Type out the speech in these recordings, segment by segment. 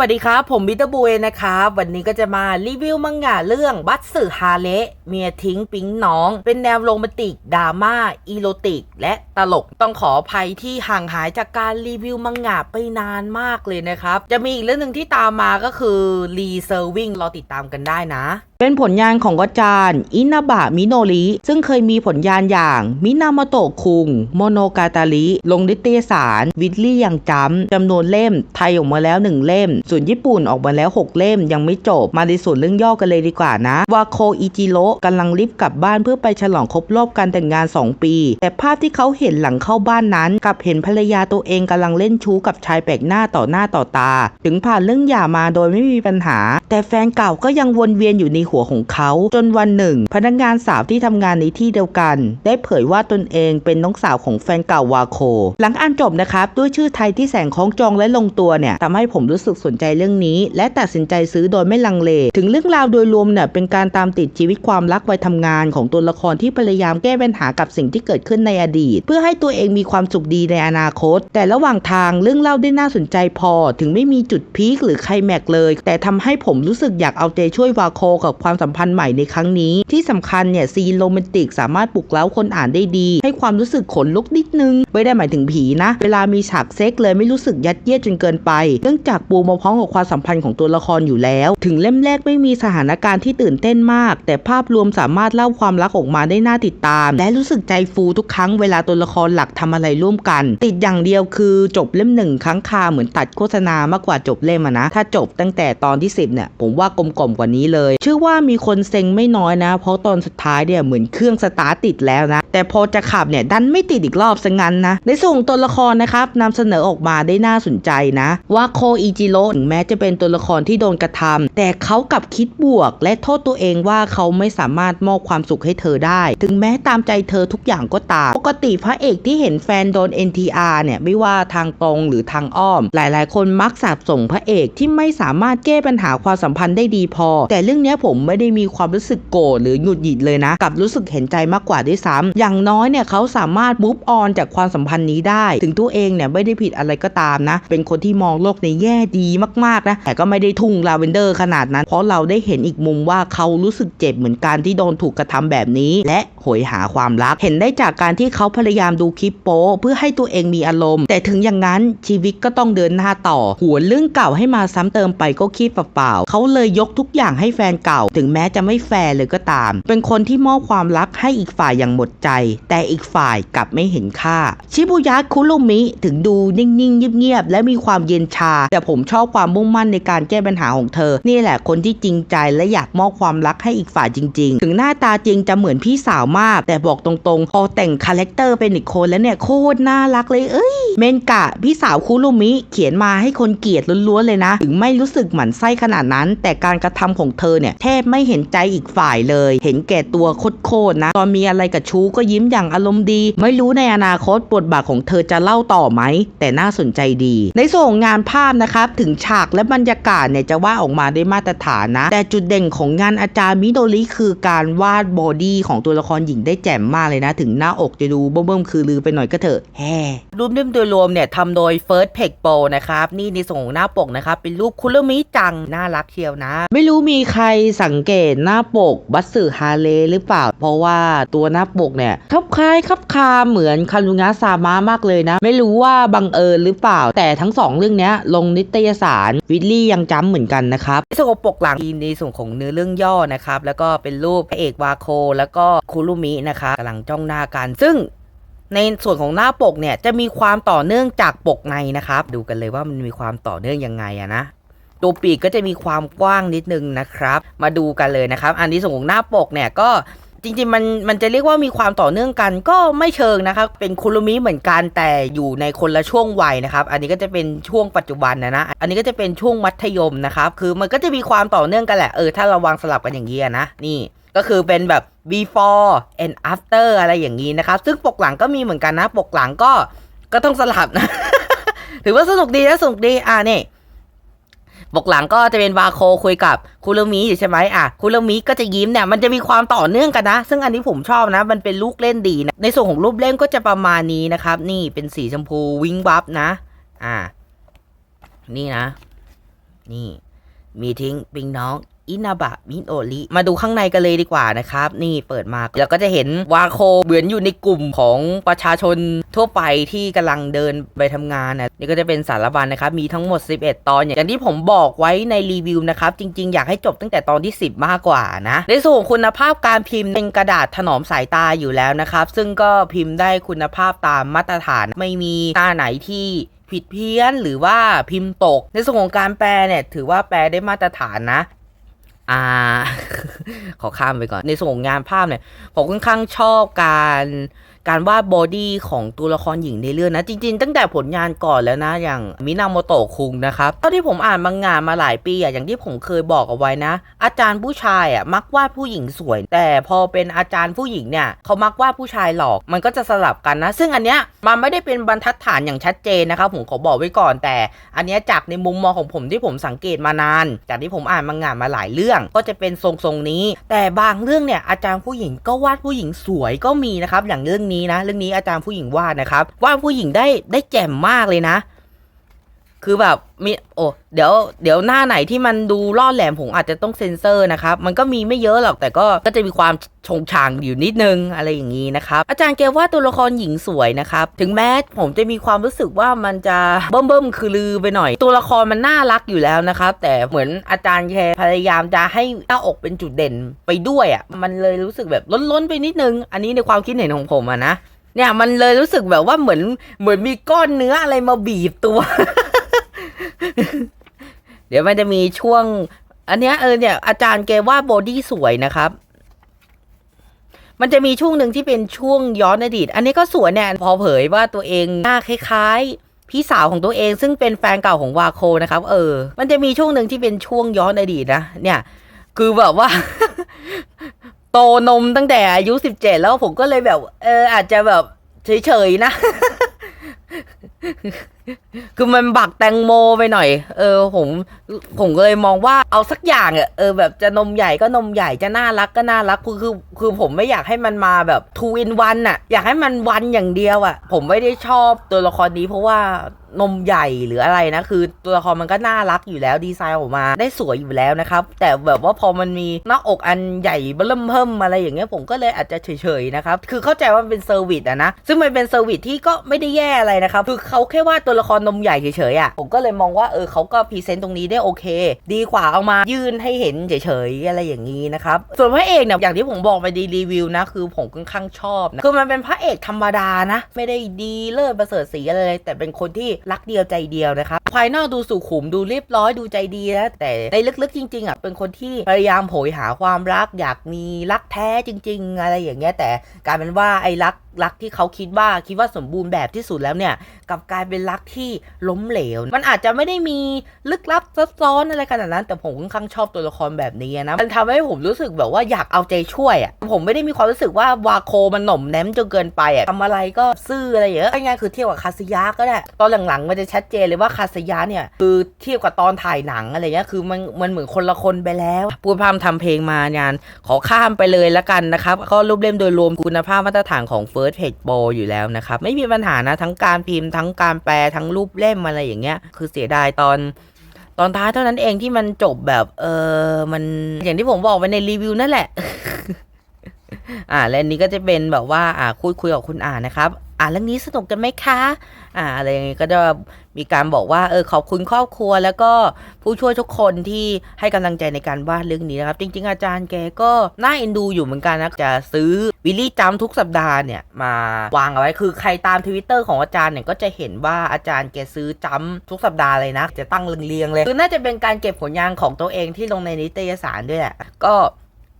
วัสดีครับ ผมมิเตอร์บูเอนะครับ วันนี้ก็จะมารีวิวมังงะเรื่องบัตสึฮาเละเมียทิ้งปิ๊งน้อง เป็นแนวโรแมนติกดราม่าอีโรติก และตลกต้องขออภัยที่ห่างหายจากการรีวิวมังงะไปนานมากเลยนะครับ จะมีอีกเรื่องหนึ่งที่ตามมาก็คือรีเซอร์วิงรอติดตามกันได้นะเป็นผลงานของอาจารอินาบะมิโนริซึ่งเคยมีผลงานอย่างมินามโตะคุง โมโนกาตาริลงนิตยสาร วิลลี่ยังจำจำนวนเล่มไทยออกมาแล้ว1เล่มส่วนญี่ปุ่นออกมาแล้ว 6 เล่มยังไม่จบ มาในส่วนเรื่องย่อกันเลยดีกว่านะวาโคอิจิโร่กำลังรีบกลับบ้านเพื่อไปฉลองครบรอบการแต่งงาน 2 ปี แต่ภาพที่เขาเห็นหลังเข้าบ้านนั้นกับเห็นภรรยาตัวเองกำลังเล่นชู้กับชายแปลกหน้าต่อหน้าต่อตา ถึงผ่านเรื่องหย่ามาโดยไม่มีปัญหา แต่แฟนเก่าก็ยังวนเวียนอยู่ในหัวของเขา จนวันหนึ่ง พนักงานสาวที่ทำงานในที่เดียวกัน ได้เผยว่าตนเองเป็นน้องสาวของแฟนเก่าวาโค หลังอ่านจบนะครับด้วยชื่อไทยที่แสงคล้องจองและลงตัวเนี่ยทำให้ผมรู้สึกสนใจเรื่องนี้ และตัดสินใจซื้อโดยไม่ลังเล ถึงเรื่องราวโดยรวมเนี่ยเป็นการตามติดชีวิตความรักวัยทำงานของตัวละครที่พยายามแก้ปัญหากับสิ่งที่เกิดขึ้นในอดีต เพื่อให้ตัวเองมีความสุขดีในอนาคต แต่ระหว่างทางเรื่องเล่าได้น่าสนใจพอ ถึงไม่มีจุดพีคหรือไคลแม็กเลย แต่ทำให้ผมรู้สึกอยากเอาใจช่วยวาโคกับความสัมพันธ์ใหม่ในครั้งนี้ ที่สำคัญเนี่ยซีนโรแมนติกสามารถปลุกเร้าคนอ่านได้ดี ให้ความรู้สึกขนลุกนิดนึง ไม่ได้หมายถึงผีนะ เวลามีฉากเซ็กเลยไม่รู้สึกยัดเยียดจนเกินไป เนื่องจากปูมาพร้อมกับความสัมพันธ์ของตัวละครอยู่แล้ว ถึงเล่มแรกไม่มีสถานการณ์ที่ตื่นเต้นมาก แต่ภาพรวมสามารถเล่าความรักออกมาได้น่าติดตาม และรู้สึกใจฟูทุกครั้งเวลาตัวละครหลักทำอะไรร่วมกัน ติดอย่างเดียวคือจบเล่มหนึ่งครั้งคาเหมือนตัดโฆษณามากกว่าจบเล่มนะ ถ้าจบตั้งแต่ตอนที่ 10เนี่ยผมว่ากลมกล่อมกว่านี้เลย เชื่อว่ามีคนเซ็งไม่น้อยนะ เพราะตอนสุดท้ายเนี่ยเหมือนเครื่องสตาร์ติดแล้วนะ แต่พอจะขับเนี่ยดันไม่ติดอีกรอบซะงั้นนะในส่วนของตัวละครนะครับนำเสนอออกมาได้น่าสนใจนะว่าโคอิจิโร่ถึงแม้จะเป็นตัวละครที่โดนกระทำแต่เขากลับคิดบวก และโทษตัวเองว่าเขาไม่สามารถมอบความสุขให้เธอได้ ถึงแม้ตามใจเธอทุกอย่างก็ตาม ปกติพระเอกที่เห็นแฟนโดน NTR เนี่ยไม่ว่าทางตรงหรือทางอ้อม หลายๆ คนมักสาบส่งพระเอกที่ไม่สามารถแก้ปัญหาความสัมพันธ์ได้ดีพอ แต่เรื่องนี้ผมไม่ได้มีความรู้สึกโกรธหรือหงุดหงิดเลยนะกับรู้สึกเห็นใจมากกว่าด้วยซ้ำอย่างน้อยเนี่ยเขาสามารถ move on จากความสัมพันธ์นี้ได้ ถึงตัวเองเนี่ยไม่ได้ผิดอะไรก็ตามนะ เป็นคนที่มองโลกในแง่ดีมากๆนะแต่ก็ไม่ได้ทุ่งลาเวนเดอร์ขนาดนั้น เพราะเราได้เห็นอีกมุมว่าเขารู้สึกเจ็บเหมือนกันที่โดนถูกกระทำแบบนี้ และหยหาความรัก เห็นได้จากการที่เขาพยายามดูคลิปโป๊เพื่อให้ตัวเองมีอารมณ์ แต่ถึงอย่างนั้นชีวิตก็ต้องเดินหน้าต่อหัวเรื่องเก่าให้มาซ้ำเติมไปก็คิดเปล่าๆเขาเลยยกทุกอย่างให้แฟนเก่า ถึงแม้จะไม่แฟร์เลยก็ตาม เป็นคนที่มอบความรักให้อีกฝ่ายอย่างหมดใจ แต่อีกฝ่ายกลับไม่เห็นค่า ชิบุยะคุรุมิถึงดูนิ่งๆเงียบๆและมีความเย็นชา แต่ผมชอบความมุ่งมั่นในการแก้ปัญหาของเธอ นี่แหละคนที่จริงใจและอยากมอบความรักให้อีกฝ่ายจริง ๆ ถึงหน้าตาจริงจะเหมือนพี่สาวมาก แต่บอกตรงๆพอแต่งคาแรคเตอร์เป็นอีกคนแล้วเนี่ยโคตรน่ารักเลยเอ้ยเมนกะพี่สาวคุรุมิเขียนมาให้คนเกลียดล้วนๆเลยนะ ถึงไม่รู้สึกหมั่นไส้ขนาดนั้น แต่การกระทำของเธอเนี่ยแทบไม่เห็นใจอีกฝ่ายเลย เห็นแก่ตัวโคตรๆนะ ตอนมีอะไรกับชู้ก็ยิ้มอย่างอารมณ์ดี ไม่รู้ในอนาคตบทบาทของเธอจะเล่าต่อไหม แต่น่าสนใจดี ในส่วนของงานภาพนะครับถึงฉากและบรรยากาศเนี่ยจะว่าออกมาได้มาตรฐานนะ แต่จุดเด่นของงานอาจารย์มิโดริคือการวาดบอดี้ของตัวละครหญิงได้แจ่มมากเลยนะ ถึงหน้าอกจะดูเบิ่มๆคือลือไปหน่อยก็เถอะแฮรูปเล่มโดยรวมเนี่ยทำโดย First p e g Pro นะครับ นี่ในส่วนของหน้าปกนะครับ เป็นรูปคุโรมิจัง น่ารักเชียวนะ ไม่รู้มีใครสังเกตหน้าปกบัสสึฮาเลหรือเปล่า เพราะว่าตัวหน้าปกเนี่ยคลับคล้ายคลับคาเหมือนคารุงะซามะมากเลยนะ ไม่รู้ว่าบังเอิญหรือเปล่า แต่ทั้งสองเรื่องเนี้ยลงนิตยสาร วิลลี่ยังจำเหมือนกันนะครับส่วนของปกหลังมีในส่วนของเนื้อเรื่องย่อนะครับ แล้วก็เป็นรูปพระเอกวาโค แล้วก็คุรุมินะคะกำลังจ้องหน้ากัน ซึ่งในส่วนของหน้าปกเนี่ยจะมีความต่อเนื่องจากปกในนะครับ ดูกันเลยว่ามันมีความต่อเนื่องยังไงอะนะตัวปีกก็จะมีความกว้างนิดนึงนะครับ มาดูกันเลยนะครับ อันนี้ส่วนของหน้าปกเนี่ยก็ จริงๆมันมันจะเรียกว่ามีความต่อเนื่องกันก็ไม่เชิงนะครับเป็นคุรุมิเหมือนกันแต่อยู่ในคนละช่วงวัยนะครับ อันนี้ก็จะเป็นช่วงปัจจุบันนะนะอันนี้ก็จะเป็นช่วงมัธยมนะครับคือมันก็จะมีความต่อเนื่องกันแหละเออถ้าเราวางสลับกันอย่างนี้นะนี่ก็คือเป็นแบบ before and after อะไรอย่างนี้นะครับ ซึ่งปกหลังก็มีเหมือนกันนะ ปกหลังก็ก็ต้องสลับนะ ถือว่าสนุกดีนะสนุกดีอ่านี่ บกหลังก็จะเป็นวาโคคุยกับคุรุมิอยู่ใช่ไหมอะคุรุมิก็จะยิ้มเนี่ยมันจะมีความต่อเนื่องกันนะ ซึ่งอันนี้ผมชอบนะ มันเป็นลูกเล่นดีนะในส่วนของรูปเล่นก็จะประมาณนี้นะครับ นี่เป็นสีชมพูวิงบัฟนะ อ่า นี่นะ นี่ มีทิ้งปิงน้อง อินาบะมิโอริมาดูข้างในกันเลยดีกว่านะครับ นี่เปิดมาแล้วก็จะเห็นวาโคเหมือนอยู่ในกลุ่มของประชาชนทั่วไปที่กำลังเดินไปทำงานนะนี่ก็จะเป็นสารบัญนะครับ มีทั้งหมด 11 ตอน อย่างที่ผมบอกไว้ในรีวิวนะครับ จริงๆ อยากให้จบตั้งแต่ตอนที่ 10 มากกว่านะ ในส่วนของคุณภาพการพิมพ์เป็นกระดาษถนอมสายตาอยู่แล้วนะครับ ซึ่งก็พิมพ์ได้คุณภาพตามมาตรฐานไม่มีหน้าไหนที่ผิดเพี้ยนหรือว่าพิมพ์ตก ในส่วนของการแปลเนี่ยถือว่าแปลได้มาตรฐานนะ อ่า ขอข้ามไปก่อน ในส่วนของงานภาพเนี่ย ผมค่อนข้างชอบการ การวาดบอดี้ของตัวละครหญิงในเรื่องนะ จริง ๆ ตั้งแต่ผลงานก่อนแล้วนะ อย่างมินาโมโตะคุงนะครับเท่าที่ผมอ่านบางงานมาหลายปีอะอย่างที่ผมเคยบอกเอาไว้นะ อาจารย์ผู้ชายอะมักวาดผู้หญิงสวย แต่พอเป็นอาจารย์ผู้หญิงเนี่ยเขามักวาดผู้ชายหลอก มันก็จะสลับกันนะ ซึ่งอันเนี้ยมันไม่ได้เป็นบรรทัดฐานอย่างชัดเจนนะครับผมขอบอกไว้ก่อนแต่ อันเนี้ยจากในมุมมองของผมที่ผมสังเกตมานาน จากที่ผมอ่านมังงานมาหลายเรื่อง ก็จะเป็นทรงๆนี้ แต่บางเรื่องเนี่ยอาจารย์ผู้หญิงก็วาดผู้หญิงสวยก็มีนะครับอย่างเรื่องนี้นะ เรื่องนี้อาจารย์ผู้หญิงวาดนะครับวาดผู้หญิงได้ได้แจ่มมากเลยนะ คือแบบมีโอ้เดี๋ยวเดี๋ยวหน้าไหนที่มันดูล่อแหลมผมอาจจะต้องเซ็นเซอร์นะครับ มันก็มีไม่เยอะหรอกแต่ก็ก็จะมีความชงชางอยู่นิดนึงอะไรอย่างนี้นะครับ อาจารย์แกว่าตัวละครหญิงสวยนะครับ ถึงแม้ผมจะมีความรู้สึกว่ามันจะเบิ่มเบิ่มคือลือไปหน่อย ตัวละครมันน่ารักอยู่แล้วนะครับ แต่เหมือนอาจารย์แกพยายามจะให้หน้าอกเป็นจุดเด่นไปด้วยอะมันเลยรู้สึกแบบล้นๆไปนิดนึง อันนี้ในความคิดเห็นของผมอะนะเนี่ยมันเลยรู้สึกแบบว่าเหมือนเหมือนมีก้อนเนื้ออะไรมาบีบตัว เดี๋ยวมันจะมีช่วง อันเนี้ยเออเนี่ยอาจารย์แกว่าบอดี้สวยนะครับ มันจะมีช่วงหนึ่งที่เป็นช่วงย้อนอดีต อันนี้ก็สวยเนี่ยพอเผยว่าตัวเองหน้าคล้ายๆ พี่สาวของตัวเองซึ่งเป็นแฟนเก่าของวาโคนะครับ เออ มันจะมีช่วงหนึ่งที่เป็นช่วงย้อนอดีตนะเนี่ย คือแบบว่าโตนมตั้งแต่อายุสิบเจ็ดแล้วผมก็เลยแบบ เอออาจจะแบบเฉยๆนะ คือมันบักแตงโมไปหน่อย เออผมผมก็เลยมองว่าเอาสักอย่างอะเออแบบจะนมใหญ่ก็นมใหญ่จะน่ารักก็น่ารักคือคือ คือผมไม่อยากให้มันมาแบบ two in one อะอยากให้มันวันอย่างเดียวอะผมไม่ได้ชอบตัวละครนี้เพราะว่านมใหญ่หรืออะไรนะ คือตัวละครมันก็น่ารักอยู่แล้วดีไซน์ออกมาได้สวยอยู่แล้วนะครับ แต่แบบว่าพอมันมีหน้าอกอันใหญ่เบิ่มเพิ่มอะไรอย่างเงี้ยผมก็เลยอาจจะเฉยๆนะครับ คือเข้าใจว่าเป็นเซอร์วิสอะนะ ซึ่งมันเป็นเซอร์วิสที่ก็ไม่ได้แย่อะไรนะครับ คือเขาแค่ว่าตัวละครนมใหญ่เฉยๆอะผมก็เลยมองว่าเออเขาก็พรีเซนต์ตรงนี้ได้โอเค ดีกว่าเอามายื่นให้เห็นเฉยๆอะไรอย่างนี้นะครับส่วนพระเอกเนี่ยอย่างที่ผมบอกไปในรีวิวนะ คือผมค่อนข้างชอบนะคือมันเป็นพระเอกธรรมดานะ ไม่ได้ดีเลิศประเสริฐสีอะไรเลยแต่เป็นคนที่รักเดียวใจเดียวนะครับภายนอกดูสุขุมดูเรียบร้อยดูใจดีนะแต่ในลึกๆจริงๆอะเป็นคนที่พยายามโหยหาความรักอยากมีรักแท้จริง ๆ อะไรอย่างเงี้ยแต่กลายเป็นว่าไอ้รักรักที่เขาคิดว่าคิดว่าสมบูรณ์แบบที่สุดแล้วเนี่ยกลับกลายเป็นรักที่ล้มเหลว มันอาจจะไม่ได้มีลึกลับซับซ้อนอะไรขนาดนั้น แต่ผมค่อนข้างชอบตัวละครแบบนี้นะมันทำให้ผมรู้สึกแบบว่าอยากเอาใจช่วยอะผมไม่ได้มีความรู้สึกว่าวาโคมันหน่มแนมจนเกินไปอะทำอะไรก็ซื่ออะไรอย่างเงี้ยง่ายๆคือเทียบกับคาสยาก็ได้ตอนหลังๆ มันจะชัดเจนเลยว่าคาสยาเนี่ยคือเทียบกับตอนถ่ายหนังอะไรเงี้ยคือมันมันเหมือนคนละคนไปแล้วพูดพามทำเพลงมางานขอข้ามไปเลยละกันนะครับก็รูปเล่มโดยรวมคุณภาพมาตรฐานของ First Page Pro อยู่แล้วนะครับไม่มีปัญหานะทั้งการพิมพ์ทั้งการแปลทั้งรูปเล่มอะไรอย่างเงี้ยคือเสียดายตอนตอนท้ายเท่านั้นเองที่มันจบแบบ เออมันอย่างที่ผมบอกไปในรีวิวนั่นแหละ อ่าและนี้ก็จะเป็นแบบว่าอ่าคุยคุยกับคุณอ่านนะครับอ่าเรื่องนี้สนุกกันไหมคะ อ่าอะไรอย่างงี้ก็จะมีการบอกว่าเออขอบคุณครอบครัว แล้วก็ผู้ช่วยทุกคนที่ให้กำลังใจในการวาดเรื่องนี้นะครับ จริง ๆ อาจารย์แกก็น่าเอ็นดูอยู่เหมือนกันนะจะซื้อวิลลี่จัมทุกสัปดาห์เนี่ยมาวางเอาไว้คือใครตามทวิตเตอร์ของอาจารย์เนี่ยก็จะเห็นว่าอาจารย์แกซื้อจัมทุกสัปดาห์เลยนะ จะตั้งเรียงๆเลยคือน่าจะเป็นการเก็บผลงานของตัวเองที่ลงในนิตยสารด้วยแหละก็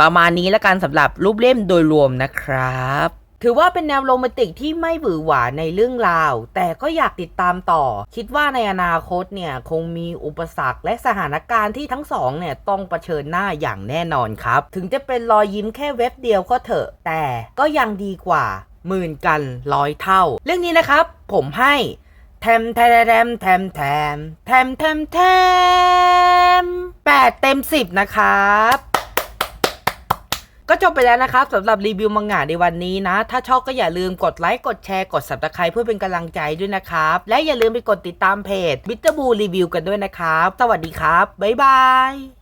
ประมาณนี้ละกันสำหรับรูปเล่มโดยรวมนะครับ ถือว่าเป็นแนวโรแมนติกที่ไม่บือหวาในเรื่องราว แต่ก็อยากติดตามต่อ คิดว่าในอนาคตเนี่ยคงมีอุปสรรคและสถานการณ์ที่ทั้งสองเนี่ยต้องเผชิญหน้าอย่างแน่นอนครับ ถึงจะเป็นรอยยิ้มแค่เว็บเดียวก็เถอะ แต่ก็ยังดีกว่าหมื่นกันร้อยเท่า เรื่องนี้นะครับ ผมให้แทมแทมแทมแทมแทมแทมแทมแปดเต็มสิบนะครับ ก็จบไปแล้วนะครับสำหรับรีวิวมังงะในวันนี้นะ ถ้าชอบก็อย่าลืมกดไลค์ กดแชร์ กดสับตะไคร้เพื่อเป็นกำลังใจด้วยนะครับ และอย่าลืมไปกดติดตามเพจ b i t t e r b o o Review กันด้วยนะครับ สวัสดีครับ บ๊ายบาย